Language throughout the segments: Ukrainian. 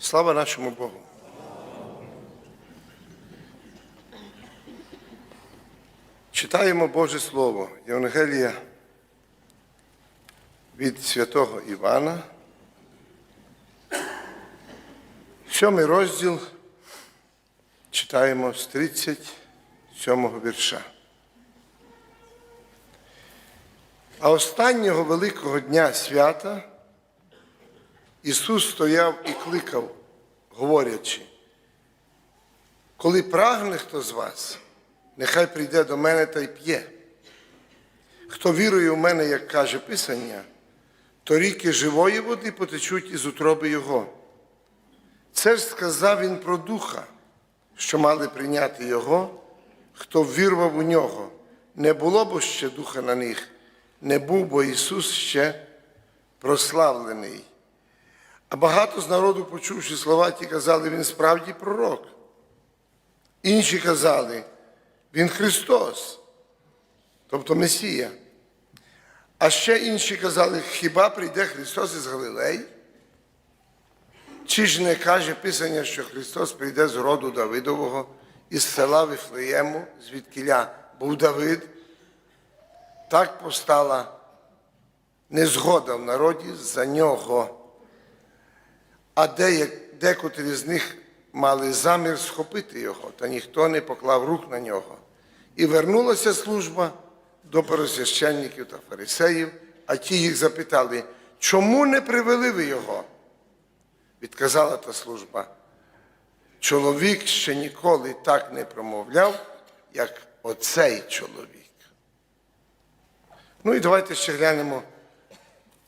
Слава нашому Богу. Читаємо Боже Слово Євангелія від святого Івана. Сьомий розділ читаємо з 37 вірша. А останнього великого дня свята Ісус стояв і кликав, говорячи, коли прагне хто з вас, нехай прийде до мене та й п'є. Хто вірує в мене, як каже Писання, то ріки живої води потечуть із утроби Його. Це ж сказав він про духа, що мали прийняти Його, хто вірував у нього. Не було б ще духа на них, не був бо Ісус ще прославлений. А багато з народу, почувши слова, ті казали, він справді пророк. Інші казали, він Христос, тобто Месія. А ще інші казали, хіба прийде Христос із Галилей? Чи ж не каже Писання, що Христос прийде з роду Давидового, із села Вифлеєму, звідкиля був Давид? Так постала незгода в народі за нього. А декотрі з них мали замір схопити його, та ніхто не поклав рук на нього. І вернулася служба до пересвященників та фарисеїв, а ті їх запитали, чому не привели ви його? Відказала та служба. Чоловік ще ніколи так не промовляв, як оцей чоловік. Ну і давайте ще глянемо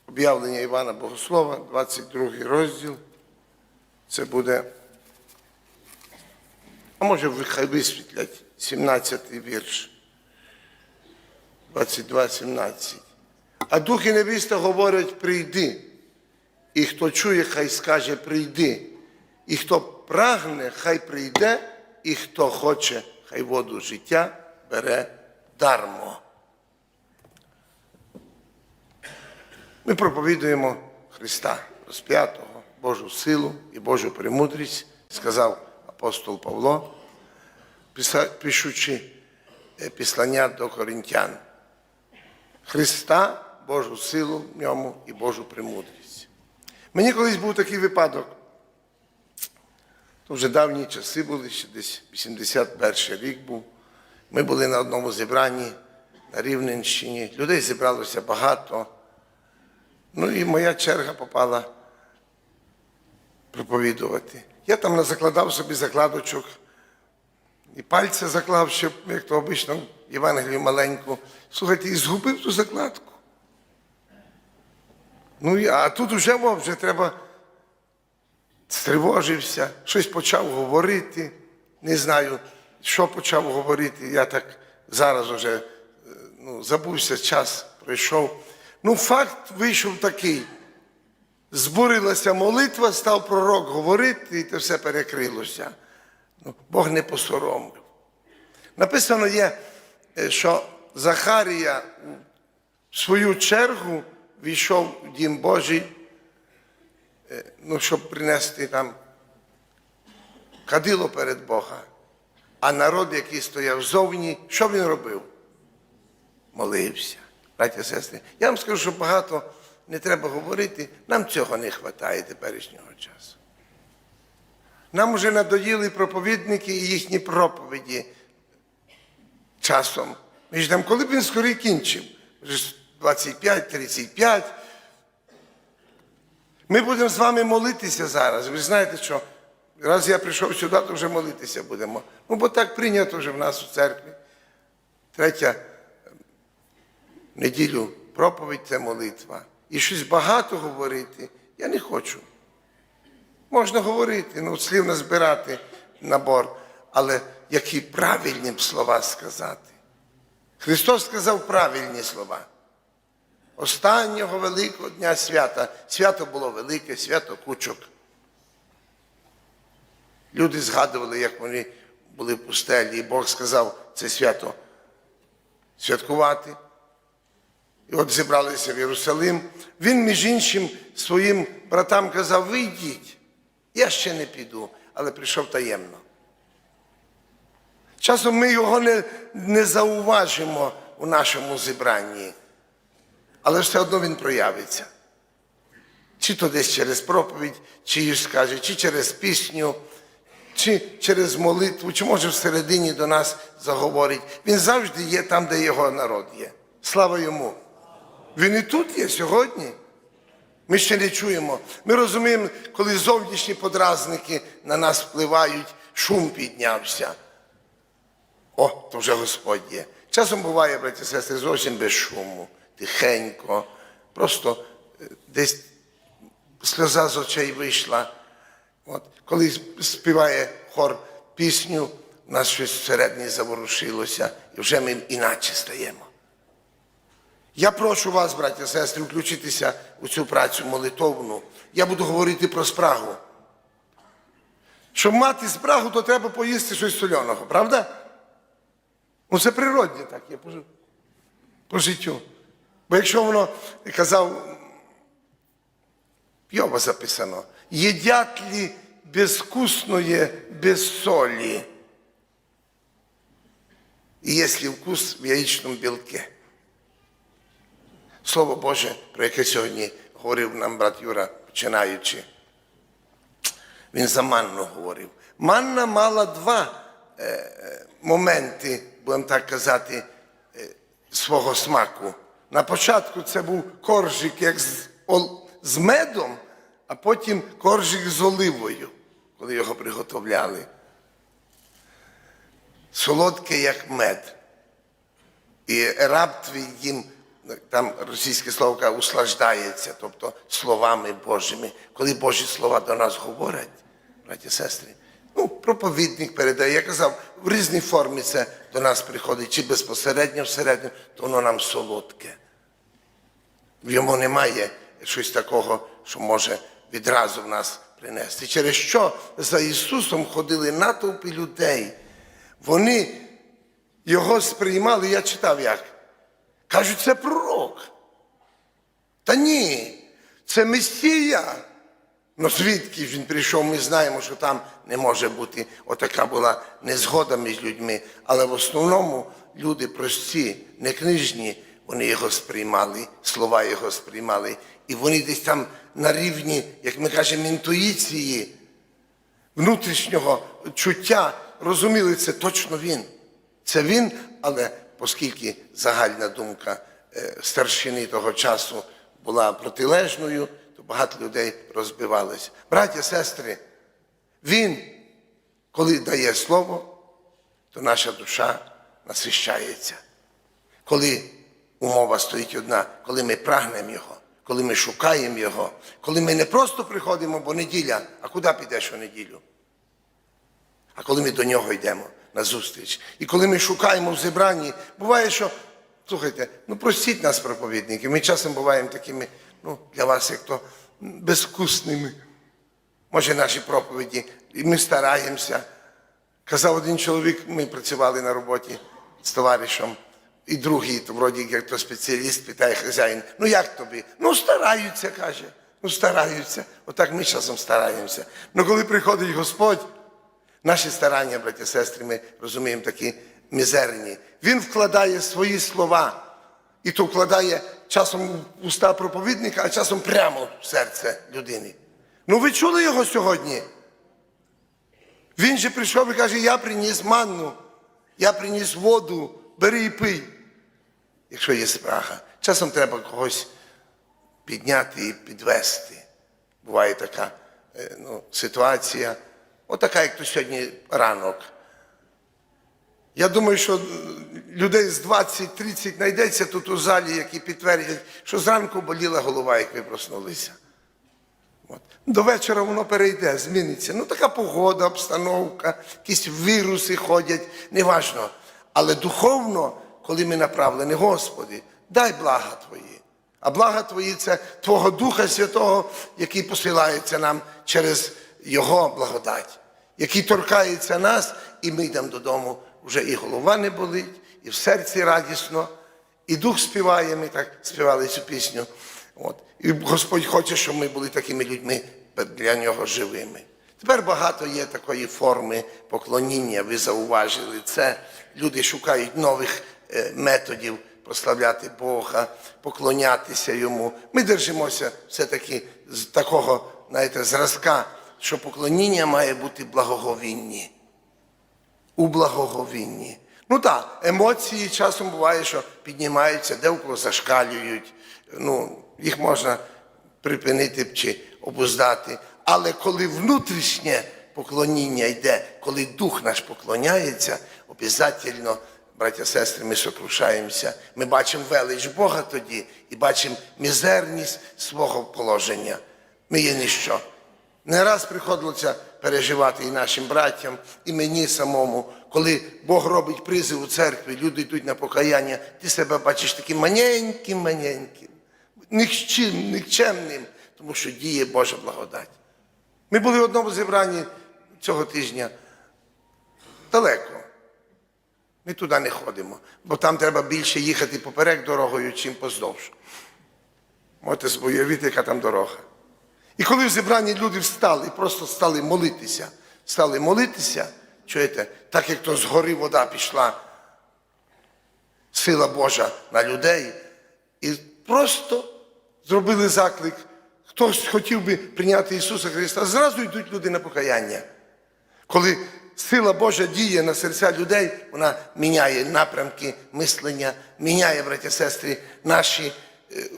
об'явлення Івана Богослова, 22 розділ. Це буде, а може, хай висвітлять 17-й вірш. 22, 17. А дух і невіста говорять, прийди. І хто чує, хай скаже прийди. І хто прагне, хай прийде, і хто хоче, хай воду життя бере дармо. Ми проповідуємо Христа розп'ятого, Божу силу і Божу премудрість, сказав апостол Павло, пишучи е, післання до коринтян. Христа, Божу силу в ньому і Божу премудрість. Мені колись був такий випадок. То вже давні часи були, ще десь 81 рік був. Ми були на одному зібранні на Рівненщині. Людей зібралося багато. Ну і моя черга попала проповідувати. Я там назакладав собі закладочок і пальця заклав, щоб, як то обично, в Євангелії маленьку. Слухайте, і згубив ту закладку. Ну, а тут вже, мов, вже треба стривожився, щось почав говорити. Не знаю, що почав говорити. Я так зараз вже е, ну, забувся, час пройшов. Ну, факт вийшов такий. Збурилася молитва, став пророк говорити, і це все перекрилося. Ну, Бог не посоромив. Написано є, е, що Захарія в свою чергу війшов в дім Божий, е, ну, щоб принести там кадило перед Бога. А народ, який стояв зовні, що він робив? Молився. Браті і сестри, я вам скажу, що багато не треба говорити, нам цього не вистачає теперішнього часу. Нам вже надоїли проповідники і їхні проповіді часом. Ми ж там, коли б він скорі кінчив, вже 25-35. Ми будемо з вами молитися зараз. Ви знаєте, що раз я прийшов сюди, то вже молитися будемо. Ну, бо так прийнято вже в нас у церкві. Третя неділю проповідь це молитва. І щось багато говорити я не хочу. Можна говорити, ну, слів назбирати набор, але які правильні слова сказати. Христос сказав правильні слова. Останнього великого дня свята. Свято було велике, свято кучок. Люди згадували, як вони були в пустелі, і Бог сказав це свято святкувати. І от зібралися в Єрусалим. Він, між іншим, своїм братам казав: ви йдіть. Я ще не піду, але прийшов таємно. Часом ми його не, не зауважимо у нашому зібранні, але все одно він проявиться. Чи то десь через проповідь, чи скаже, чи через пісню, чи через молитву, чи може всередині до нас заговорить. Він завжди є там, де його народ є. Слава йому! Він і тут є сьогодні. Ми ще не чуємо. Ми розуміємо, коли зовнішні подразники на нас впливають, шум піднявся. О, то вже Господь є. Часом буває, браті і сестри, зовсім без шуму, тихенько, просто е, десь сльоза з очей вийшла. От, коли співає хор пісню, у нас щось всередині заворушилося, і вже ми іначе стаємо. Я прошу вас, браті і сестри, включитися у цю працю молитовну. Я буду говорити про спрагу. Щоб мати спрагу, то треба поїсти щось соляного, правда? Ну, це природне так є по, життю. Бо якщо воно казав, Йова записано, їдять лі безвкусное без солі, і є вкус в яєчному білке. Слово Боже, про яке сьогодні говорив нам брат Юра, починаючи. Він за манну говорив. Манна мала два е, е, моменти, будемо так казати, е, свого смаку. На початку це був коржик як з, ол- з медом, а потім коржик з оливою, коли його приготовляли. Солодке, як мед. І раб твій їм, там російське слово услаждається, тобто словами Божими. Коли Божі слова до нас говорять, браті і сестри, ну, проповідник передає, я казав, в різній формі це до нас приходить, чи безпосередньо всередину, то воно нам солодке. В йому немає щось такого, що може відразу в нас принести. Через що за Ісусом ходили натовпи людей. Вони його сприймали, я читав як. Кажуть, це пророк. Та ні, це Месія. Ну звідки він прийшов, ми знаємо, що там не може бути. Отака була незгода між людьми. Але в основному люди прості, не книжні, вони його сприймали, слова його сприймали. І вони десь там на рівні, як ми кажемо, інтуїції, внутрішнього чуття розуміли, це точно він. Це він, але оскільки загальна думка е, старшини того часу була протилежною, то багато людей розбивалось. Браття, сестри, він, коли дає слово, то наша душа насищається. Коли умова стоїть одна, коли ми прагнемо його, коли ми шукаємо його, коли ми не просто приходимо, бо неділя, а куди підеш у неділю? А коли ми до нього йдемо на зустріч, і коли ми шукаємо в зібранні, буває, що, слухайте, ну простіть нас, проповідники, ми часом буваємо такими, ну, для вас, як то безвкусними. Може, наші проповіді, і ми стараємося. Казав один чоловік, ми працювали на роботі з товаришем, і другий, то вроді як то спеціаліст, питає хазяїн, ну як тобі? Ну стараються, каже. Ну стараються. Отак ми часом стараємося. Ну коли приходить Господь, Наші старання, браті і сестри, ми розуміємо такі мізерні. Він вкладає свої слова, і то вкладає часом в уста проповідника, а часом прямо в серце людини. Ну ви чули його сьогодні? Він же прийшов і каже, я приніс манну, я приніс воду, бери і пий. Якщо є спрага, часом треба когось підняти і підвести. Буває така е, ну, ситуація. Отака, як то сьогодні ранок. Я думаю, що людей з 20-30 знайдеться тут у залі, які підтвердять, що зранку боліла голова, як ви проснулися. От. До вечора воно перейде, зміниться. Ну, така погода, обстановка, якісь віруси ходять, неважно. Але духовно, коли ми направлені, Господи, дай блага Твої. А блага Твої це Твого Духа Святого, який посилається нам через Його благодать, який торкається нас, і ми йдемо додому. Вже і голова не болить, і в серці радісно, і дух співає, ми так співали цю пісню. От. І Господь хоче, щоб ми були такими людьми для нього живими. Тепер багато є такої форми поклоніння, ви зауважили це. Люди шукають нових е, методів прославляти Бога, поклонятися йому. Ми держимося все-таки з такого, знаєте, зразка, що поклоніння має бути благоговінні. У благоговінні. Ну так, емоції часом буває, що піднімаються, де кого зашкалюють. Ну, їх можна припинити чи обуздати. Але коли внутрішнє поклоніння йде, коли дух наш поклоняється, обов'язково, браття сестри, ми сокрушаємося. Ми бачимо велич Бога тоді і бачимо мізерність свого положення. Ми є ніщо. Не раз приходилося переживати і нашим братям, і мені самому, коли Бог робить призив у церкві, люди йдуть на покаяння, ти себе бачиш таким маленьким, маленьким, нікчим, нікчемним, тому що діє Божа благодать. Ми були в одному зібранні цього тижня далеко. Ми туди не ходимо, бо там треба більше їхати поперек дорогою, чим поздовж. Можете збоєвіти, яка там дорога. І коли в зібранні люди встали, просто стали молитися, стали молитися, чуєте, так як то згори вода пішла, сила Божа на людей, і просто зробили заклик. Хтось хотів би прийняти Ісуса Христа, зразу йдуть люди на покаяння. Коли сила Божа діє на серця людей, вона міняє напрямки мислення, міняє, браття сестри, наші е,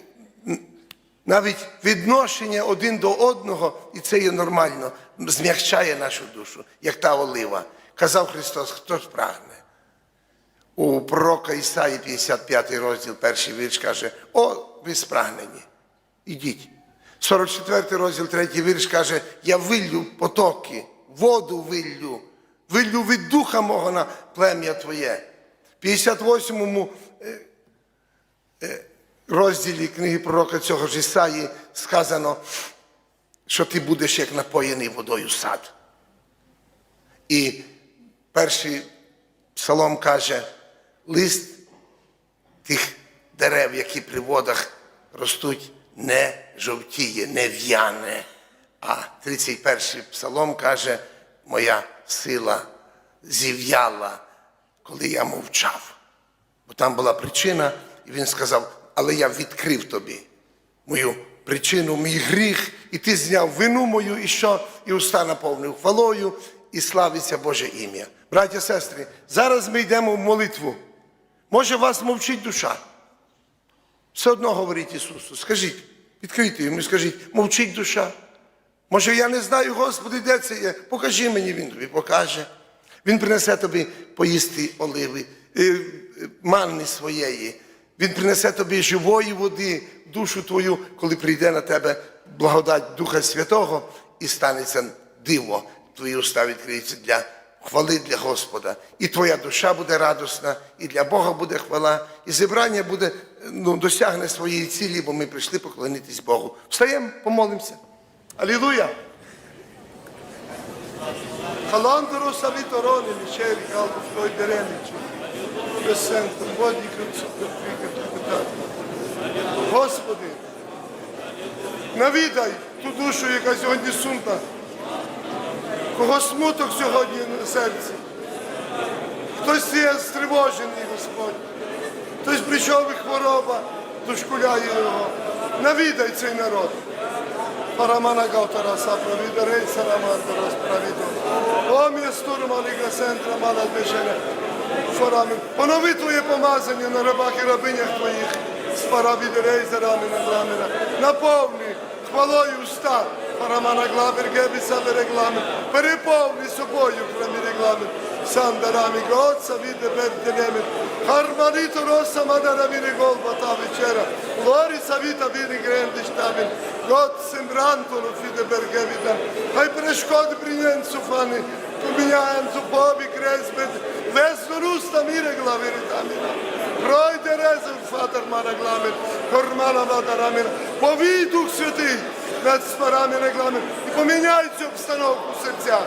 навіть відношення один до одного, і це є нормально, змягчає нашу душу, як та олива. Казав Христос, хто ж прагне. У пророка Ісаї 55 розділ, перший вірш каже: О, ви спрагнені, ідіть. 44 розділ, третій вірш каже: Я виллю потоки, воду виллю, виллю від духа мого на плем'я твоє. 58 е, е, розділі книги пророка цього ж Ісаї сказано, що ти будеш як напоєний водою сад. І перший псалом каже, лист тих дерев, які при водах ростуть, не жовтіє, не в'яне. А 31-й псалом каже, моя сила зів'яла, коли я мовчав. Бо там була причина, і він сказав, але я відкрив тобі мою причину, мій гріх, і ти зняв вину мою, і що? І уста наповнив хвалою, і славиться Боже ім'я. Браття, сестри, зараз ми йдемо в молитву. Може, вас мовчить душа. Все одно говоріть Ісусу. Скажіть, відкрийте йому, скажіть, мовчить душа. Може, я не знаю, Господи, де це є? Покажи мені, Він тобі покаже. Він принесе тобі поїсти оливи, е, е, манни своєї. Він принесе тобі живої води, душу твою, коли прийде на тебе благодать Духа Святого і станеться диво. Твої уста відкриються для хвали для Господа. І твоя душа буде радісна, і для Бога буде хвала, і зібрання буде, ну, досягне своєї цілі, бо ми прийшли поклонитись Богу. Встаємо, помолимося. Алілуя! Халандро савіторони, мічері, калку, флой деремічі. Безсенто, воді, Господи, навідай ту душу, яка сьогодні сумна, кого смуток сьогодні на серці. Хтось є стривожений, Господь. Хтось прийшов і хвороба, дошкуляє його. Навідай цей народ. Парамана Гаутара Саправіда, Рейса Рамарда Розправіду. О, містур Маліга Центра, Мала Движеня. Фарамин. Понови Твоє помазання на рабах і рабинях Твоїх. З Парабіди Рейса Рамина Гламина. Наповни хвалою уста. Парамана Глабер Гебіса Берегламен. Переповни собою храмі регламен. Sandar amigozza vide per tenemet. Harmonito rossa madara vini gol batavi cera. Lorisa vita vini grandi stavin. God sembrantolo fide per gevitan. Hai preškod prinjen sufani. Kumijan supobi kresbet. Vesno rusta mire glaviri tamina. Broj derezan fatar mana glamen. Kormana vadaramina. Povi duh sveti. Nad sparamina glamen. I pomenjajte obstanovku srca.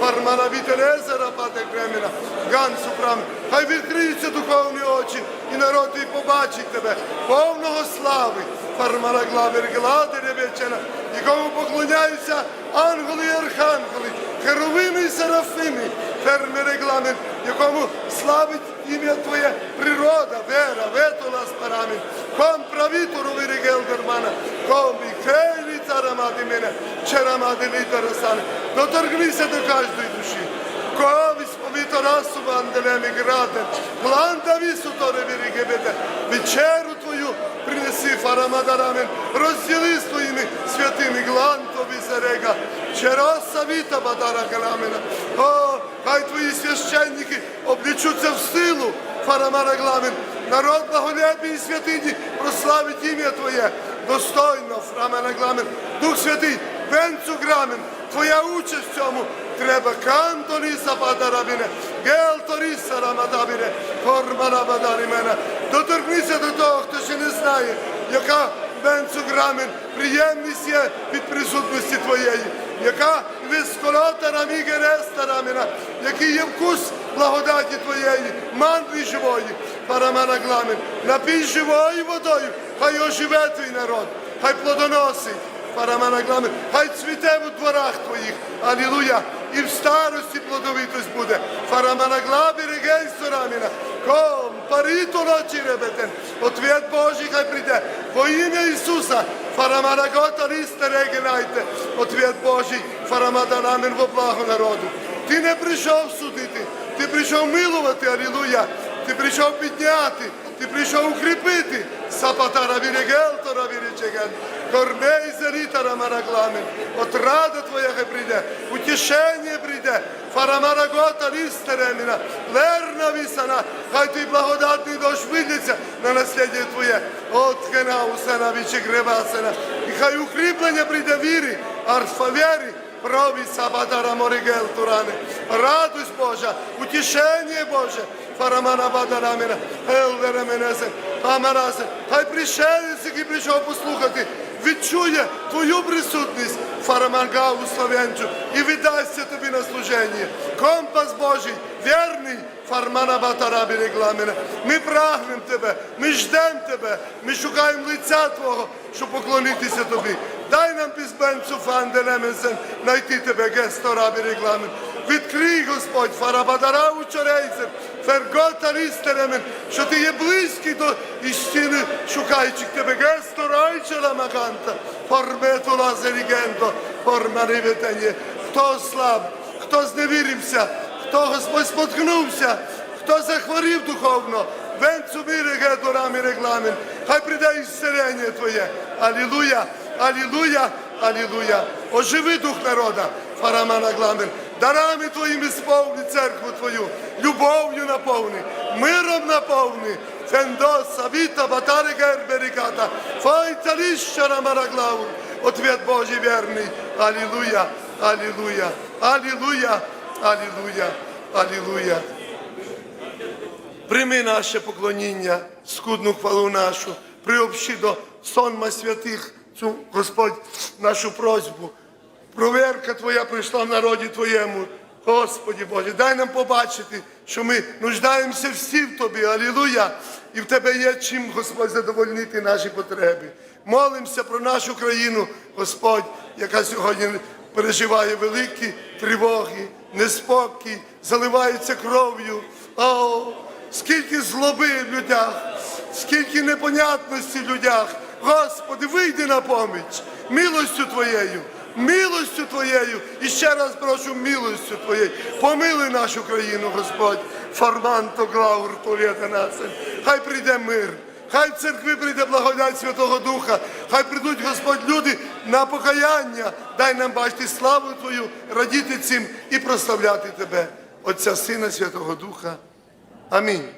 Фармана вітереза рабате кремена, гансу прам. Хай відкриються духовні очі, і народ твій побачить тебе, повного слави. Фармана главер глади ревечена, і кому поклоняються ангели і архангели, Херовими і серафими, ферми регламент, якому славить ім'я Твоє природа, вера, ветула спарамін, ком і хейлі царамади мене, черамади літарасани. Доторгнися до кожної душі. Ковіс повіто расу ванделем і гратен, планда вісу торе вірігебете, вечеру Твою принеси фарамадарамен, розділи з Твоїми святими глантові серега, чероса віта бадара галамена. О, хай Твої священники облічуться в силу, фарамарагламен, народ благолепний і святині прославить ім'я Твоє, достойно, фрамарагламен, Дух Святий, венцу грамен, Твоя участь в цьому. Треба Кантоніса падарабіне, гелторіса рамадабіне, формарабадарімена. Доторкнися до того, хто ще не знає, яка венцу грамен, приємність є від присутності Твоєї, яка висколота рамігереста рамена, який є вкус благодаті Твоєї, мандри живої, парамана гламен, напій живою водою, хай оживе твій народ, хай плодоносить. Параманаглами, хай цвіте у дворах твоїх, алілуя, і в старості плодовитость буде. Фараманаглами регейсто раміна, ком, паріто ночі ребетен, ответ Божий хай прийде, во ім'я Ісуса, фараманагота лісте регенайте, ответ Божий, фарамада рамен во благо народу. Ти не прийшов судити, ти прийшов милувати, алілуя, ти прийшов підняти, ти прийшов укріпити. Сапатара вірегелтора віречеген. Корней зарітара марагламен. От рада твоя хай прийде, утішення прийде. Фарамарагота лістереміна, лерна вісана, хай твій благодатний дощ вилється на насліддя твоє. От хена усена вічі гребасена. І хай укріплення прийде віри, арфа віри, Пробі Сабадара Моригел Туране. Радость Божа, утішення Боже. Фарамана Бадарамена, Елдера Менесе, Амарасе. Хай пришелець, який прийшов послухати, відчує твою присутність, Фарамангау Словенчу, і віддасться тобі на служення. Компас Божий, вірний, Фармана Батарабі регламена. Ми прагнемо тебе, ми ждемо тебе, ми шукаємо лиця Твого, щоб поклонитися тобі. Дай нам пізбенцю фанделеменсен знайти тебе, гесторабі регламент. Відкрий, Господь, фарабадара учорейцем, фергота лістеремен, що ти є близький до істини, шукаючих тебе, гесторайчела маганта, формету лазерігенто, формариветення. Хто слаб, хто зневірився, хто Господь споткнувся, хто захворів духовно, венцу мири гедорами регламент, хай прийде ісцелення Твоє. Алілуя, алілуя, алілуя. Оживи дух народа, фарамана гламен. Дарами Твоїми сповни церкву Твою, любов'ю наповни, миром наповни. Фендоса, віта, батари гербериката, файта ліщара мараглаву. Ответ Божий вірний. Алілуя, алілуя, алілуя, алілуя, алілуя. Прийми наше поклоніння, скудну хвалу нашу, приобщи до сонма святих цю, Господь, нашу просьбу. Проверка Твоя прийшла в народі Твоєму. Господі Боже, дай нам побачити, що ми нуждаємося всі в Тобі, Алілуя, і в Тебе є чим, Господь, задовольнити наші потреби. Молимося про нашу країну, Господь, яка сьогодні переживає великі тривоги, неспокій, заливається кров'ю. О, скільки злоби в людях, скільки непонятності в людях. Господи, вийди на поміч милостю Твоєю, милостю Твоєю. І ще раз прошу милостю Твоєю. Помилуй нашу країну, Господь. Фарманто глаур полєта насен. Хай прийде мир. Хай в церкви прийде благодать Святого Духа, хай прийдуть, Господь, люди на покаяння. Дай нам бачити славу Твою, радіти цим і прославляти Тебе, Отця Сина Святого Духа. Амінь.